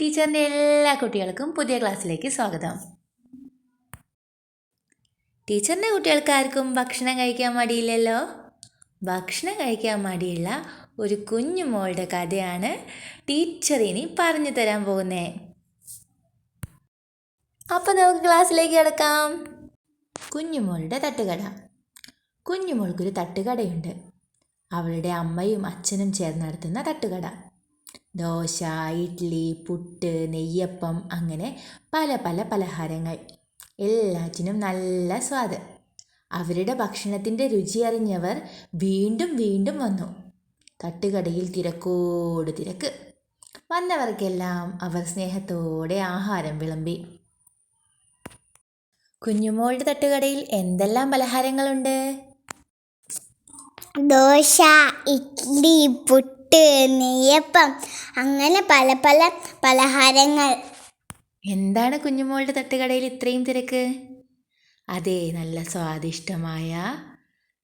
ടീച്ചറിന്റെ എല്ലാ കുട്ടികൾക്കും പുതിയ ക്ലാസ്സിലേക്ക് സ്വാഗതം. ടീച്ചറിന്റെ കുട്ടികൾക്ക് ആർക്കും ഭക്ഷണം കഴിക്കാൻ മടിയില്ലല്ലോ? ഭക്ഷണം കഴിക്കാൻ മടിയുള്ള ഒരു കുഞ്ഞു മോളുടെ കഥയാണ് ടീച്ചർ ഇനി പറഞ്ഞു തരാൻ പോകുന്നത് അപ്പം നമുക്ക് ക്ലാസ്സിലേക്ക് കിടക്കാം. കുഞ്ഞുമോളുടെ തട്ടുകട കുഞ്ഞുമോൾക്കൊരു തട്ടുകടയുണ്ട് അവളുടെ അമ്മയും അച്ഛനും ചേർന്ന് നടത്തുന്ന തട്ടുകട ദോശ ഇഡ്ഡലി പുട്ട് നെയ്യപ്പം അങ്ങനെ പല പല പലഹാരങ്ങൾ. എല്ലാറ്റിനും നല്ല സ്വാദ്. അവരുടെ ഭക്ഷണത്തിന്റെ രുചി അറിഞ്ഞവർ വീണ്ടും വീണ്ടും വന്നു. തട്ടുകടയിൽ തിരക്കോട് തിരക്ക്. വന്നവർക്കെല്ലാം അവർ സ്നേഹത്തോടെ ആഹാരം വിളമ്പി. കുഞ്ഞുമോളുടെ തട്ടുകടയിൽ എന്തെല്ലാം പലഹാരങ്ങളുണ്ട്? ദോശ ഇഡ്ഡലി പുട്ട് നെയ്യപ്പം അങ്ങനെ പല പല പലഹാരങ്ങൾ. എന്താണ് കുഞ്ഞുമോളുടെ തട്ടുകടയിൽ ഇത്രയും തിരക്ക്? അതെ നല്ല സ്വാദിഷ്ടമായ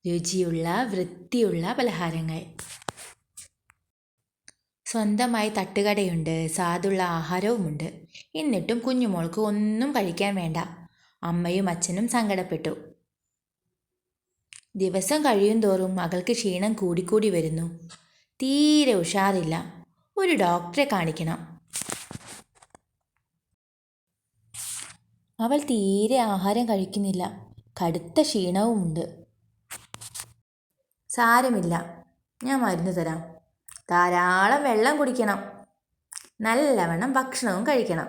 രുചിയുള്ള വൃത്തിയുള്ള പലഹാരങ്ങൾ. സ്വന്തമായി തട്ടുകടയുണ്ട് സ്വാദുള്ള ആഹാരവുമുണ്ട്. എന്നിട്ടും കുഞ്ഞുമോൾക്ക് ഒന്നും കഴിക്കാൻ വേണ്ട. അമ്മയും അച്ഛനും സങ്കടപ്പെട്ടു. ദിവസം കഴിയും തോറും മകൾക്ക് ക്ഷീണം കൂടിക്കൂടി വരുന്നു. തീരെ ഉഷാറില്ല. ഒരു ഡോക്ടറെ കാണിക്കണം. അവൾ തീരെ ആഹാരം കഴിക്കുന്നില്ല. കടുത്ത ക്ഷീണവുമുണ്ട്. സാരമില്ല. ഞാൻ മരുന്ന് തരാം. ധാരാളം വെള്ളം കുടിക്കണം. നല്ലവണ്ണം ഭക്ഷണവും കഴിക്കണം.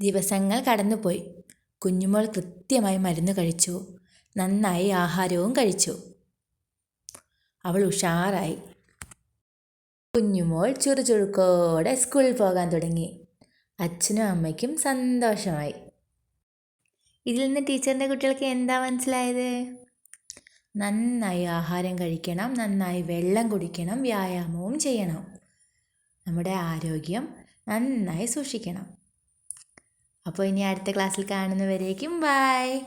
ദിവസങ്ങൾ കടന്നുപോയി. കുഞ്ഞുമോൾ കൃത്യമായി മരുന്ന് കഴിച്ചു. നന്നായി ആഹാരവും കഴിച്ചു. അവൾ ഉഷാറായി. കുഞ്ഞുമോൾ ചുറുചുറുക്കോടെ സ്കൂളിൽ പോകാൻ തുടങ്ങി. അച്ഛനും അമ്മയ്ക്കും സന്തോഷമായി. ഇതിൽ നിന്ന് ടീച്ചറിന്റെ കുട്ടികൾക്ക് എന്താ മനസ്സിലായത്? നന്നായി ആഹാരം കഴിക്കണം നന്നായി വെള്ളം കുടിക്കണം വ്യായാമവും ചെയ്യണം. നമ്മുടെ ആരോഗ്യം നന്നായി സൂക്ഷിക്കണം. അപ്പോൾ ഇനി അടുത്ത ക്ലാസ്സിൽ കാണുന്നവരേക്കും ബൈ.